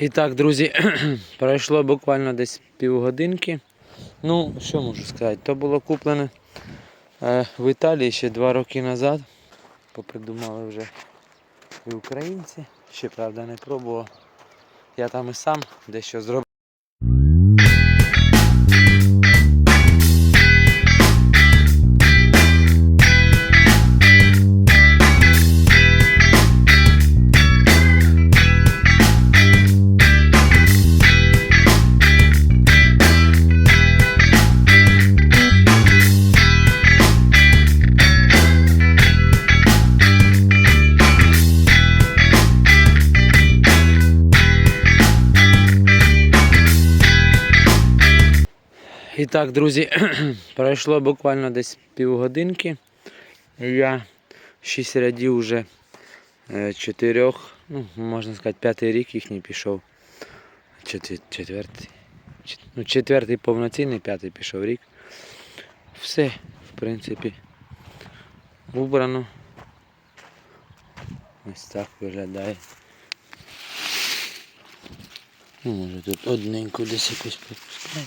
І так, друзі, пройшло буквально десь півгодинки. Ну, що можу сказати, то було куплене е, в Італії ще два роки назад. Попридумали вже і українці. Ще правда не пробував. Я там і сам дещо зробив. І так, друзі, пройшло буквально десь півгодинки. Я 6 рядів вже е, чотирьох, ну, можна сказати, п'ятий рік їхній пішов. Четвертий. Ну, четвертий повноцінний, п'ятий пішов рік. Все, в принципі, убрано. Ось так виглядає. Ну, може тут одненьку десь якусь пропускає.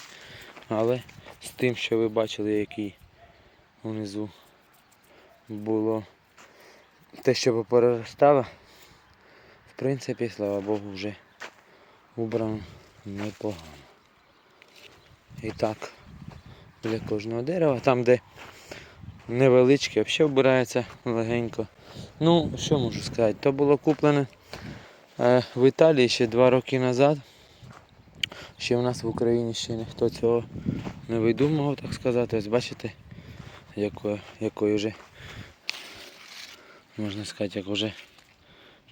Але з тим, що ви бачили, який внизу було те, що попереростало, в принципі, слава Богу, вже убрано непогано. І так, біля кожного дерева, там, де невеличке, взагалі вбирається легенько. Ну, що можу сказати, то було куплене е, в Італії ще два роки назад. Ще в нас в Україні ще ніхто цього не видумував, так сказати. Ось бачите, якою, якою вже, можна сказати, як вже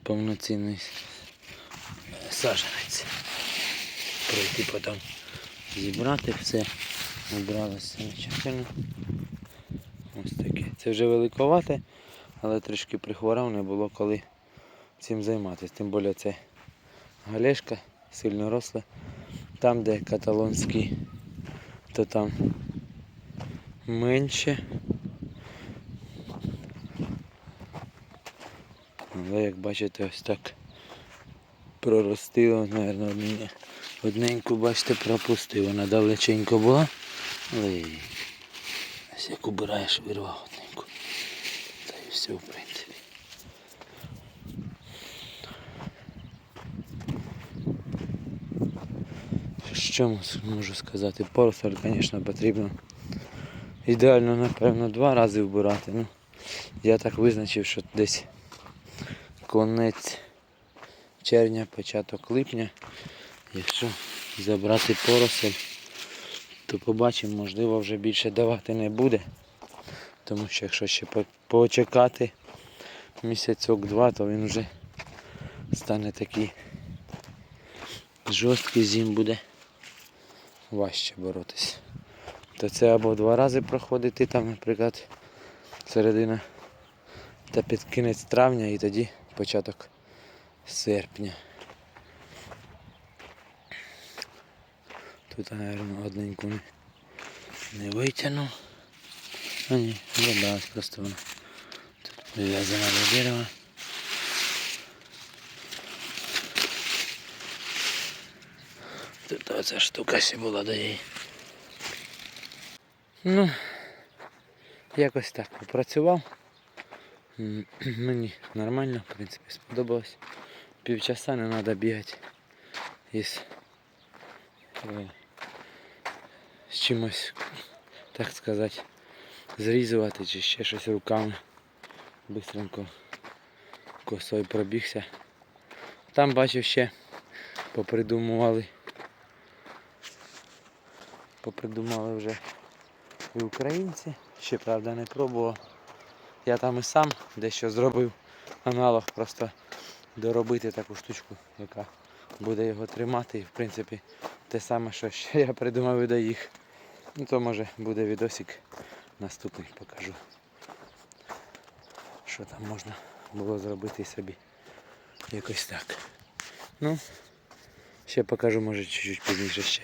повноцінний саженець. Пройти потім зібрати все, обралося замечательно. Ось таке. Це вже великовате, але трішки прихворав, не було коли цим займатися. Тим більше це галешка, сильно росла. Там, де каталонський, то там менше. Але як бачите, ось так проростило, мабуть, одне- одненьку, бачите, пропустив. Вона далеченько була. Але ось як убираєш, вирвав одненьку. Та і все, в принципі. Що можу сказати? Поросоль, звісно, потрібно ідеально, напевно, два рази вбирати. Ну, я так визначив, що десь конець червня, початок липня. Якщо забрати поросель, то побачимо, можливо, вже більше давати не буде. Тому що якщо ще по- почекати місяцок-два, то він вже стане такий жорсткий зим буде важче боротися. То це або два рази проходити, там, наприклад, середина та під кінець травня і тоді початок серпня. Тут, мабуть, одненьку не, не витягнув. А ні, забралась просто вона. Тут прив'язана до дерева. Тут оця штука ще була до її. Ну, якось так попрацював. Мені нормально, в принципі, сподобалось. Півчаса не треба бігати із е, з чимось, так сказати, зрізувати чи ще щось руками. Бистренько косою пробігся. Там бачив ще попридумували попридумали вже і українці. Ще правда не пробував. Я там і сам дещо зробив аналог, просто доробити таку штучку, яка буде його тримати. І в принципі те саме, що ще я придумав і до їх. Ну то може буде відосик наступний, покажу. Що там можна було зробити собі. Якось так. Ну, ще покажу, може чуть-чуть пізніше ще.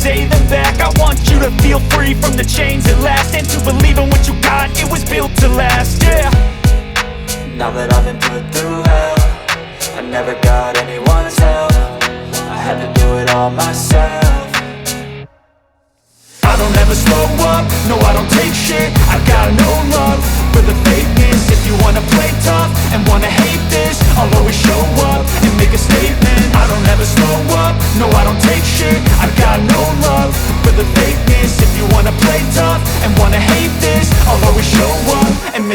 say them back. I want you to feel free from the chains at last. And to believe in what you got, it was built to last, yeah. Now that I've been